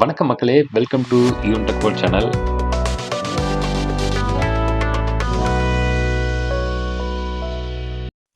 வணக்கம் மக்களே welcome to யூன் டெக்வல் சேனல்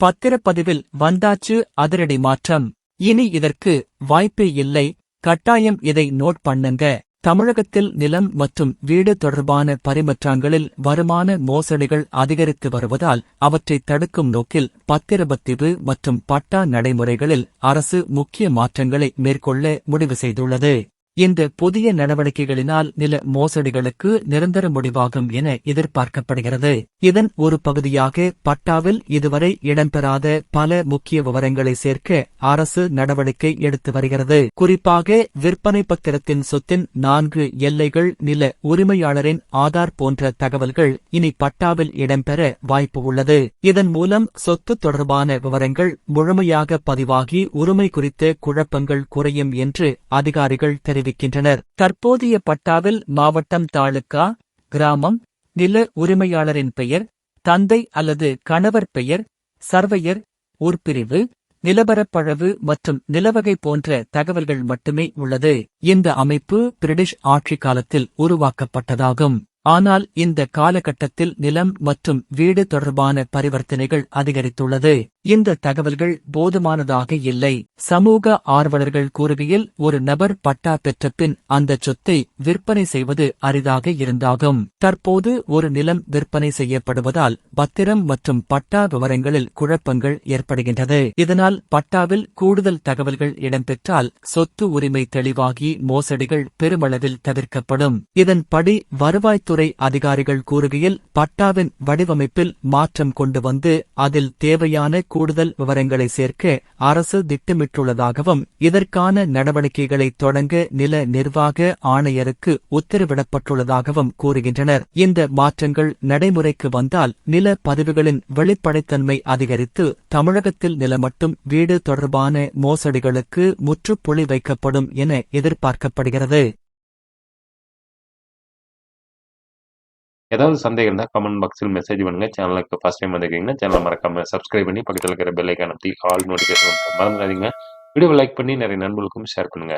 பத்திரப்பதிவில் வந்தாச்சு அதிரடி மாற்றம். இனி இதற்கு வாய்ப்பே இல்லை. கட்டாயம் இதை நோட் பண்ணுங்க. தமிழகத்தில் நிலம் மற்றும் வீடு தொடர்பான பரிமற்றங்களில் வருமான மோசடிகள் அதிகரித்து வருவதால் அவற்றை தடுக்கும் நோக்கில் பத்திரப்பதிவு மற்றும் பட்டா நடைமுறைகளில் அரசு முக்கிய மாற்றங்களை மேற்கொள்ள முடிவு செய்துள்ளது. இந்த புதிய நடவடிக்கைகளினால் நில மோசடிகளுக்கு நிரந்தர முடிவாகும் என எதிர்பார்க்கப்படுகிறது. இதன் ஒரு பகுதியாக பட்டாவில் இதுவரை இடம்பெறாத பல முக்கிய விவரங்களை சேர்க்க அரசு நடவடிக்கை எடுத்து வருகிறது. குறிப்பாக விற்பனை பத்திரத்தின் சொத்தின் நான்கு எல்லைகள் நில உரிமையாளரின் ஆதார் போன்ற தகவல்கள் இனி பட்டாவில் இடம்பெற வாய்ப்பு உள்ளது. இதன் மூலம் சொத்து தொடர்பான விவரங்கள் முழுமையாக பதிவாகி உரிமை குறித்த குழப்பங்கள் குறையும் என்று அதிகாரிகள் தெரிவிக்கின்றனர் தற்போதைய பட்டாவில் மாவட்டம் தாலுக்கா கிராமம் நில உரிமையாளரின் பெயர் தந்தை அல்லது கணவர் பெயர் சர்வையர் ஊர்பிரிவு நிலவரப்பழவு மற்றும் நிலவகை போன்ற தகவல்கள் மட்டுமே உள்ளது. இந்த அமைப்பு பிரிட்டிஷ் ஆட்சி காலத்தில் உருவாக்கப்பட்டதாகும். ஆனால் இந்த காலகட்டத்தில் நிலம் மற்றும் வீடு தொடர்பான பரிவர்த்தனைகள் அதிகரித்துள்ளது. இந்த தகவல்கள் போதுமானதாக இல்லை. சமூக ஆர்வலர்கள் கூறுகையில் ஒரு நபர் பட்டா பெற்ற பின் அந்த சொத்தை விற்பனை செய்வது அரிதாக இருந்தாகும். தற்போது ஒரு நிலம் விற்பனை செய்யப்படுவதால் பத்திரம் மற்றும் பட்டா விவரங்களில் குழப்பங்கள் ஏற்படுகின்றது. இதனால் பட்டாவில் கூடுதல் தகவல்கள் இடம்பெற்றால் சொத்து உரிமை தெளிவாகி மோசடிகள் பெருமளவில் தவிர்க்கப்படும். இதன்படி வருவாய்த்துறை அதிகாரிகள் கூறுகையில் பட்டாவின் வடிவமைப்பில் மாற்றம் கொண்டு வந்து அதில் தேவையான கூடுதல் விவரங்களை சேர்க்க அரசு திட்டமிட்டுள்ளதாகவும் இதற்கான நடவடிக்கைகளை தொடங்க நில நிர்வாக ஆணையருக்கு உத்தரவிடப்பட்டுள்ளதாகவும் கூறுகின்றனர். இந்த மாற்றங்கள் நடைமுறைக்கு வந்தால் நில பதிவுகளின் வெளிப்படைத்தன்மை அதிகரித்து தமிழகத்தில் நில மட்டும் வீடு தொடர்பான மோசடிகளுக்கு முற்றுப்புள்ளி வைக்கப்படும் என எதிர்பார்க்கப்படுகிறது. ஏதாவது சந்தேகம் இருந்தால் கமெண்ட் பாக்ஸில் மெசேஜ் பண்ணுங்க. சேனலுக்கு ஃபஸ்ட் டைம் வந்திருக்கீங்கன்னா சேனலை மறக்காம சப்ஸ்கிரைப் பண்ணி பக்கத்தில் இருக்கிற பெல்லைக்கான ஆல் நோட்டிஃபிகேஷன் மறந்துடாதீங்க. வீடியோவை லைக் பண்ணி நிறைய நண்பர்களுக்கும் ஷேர் பண்ணுங்க.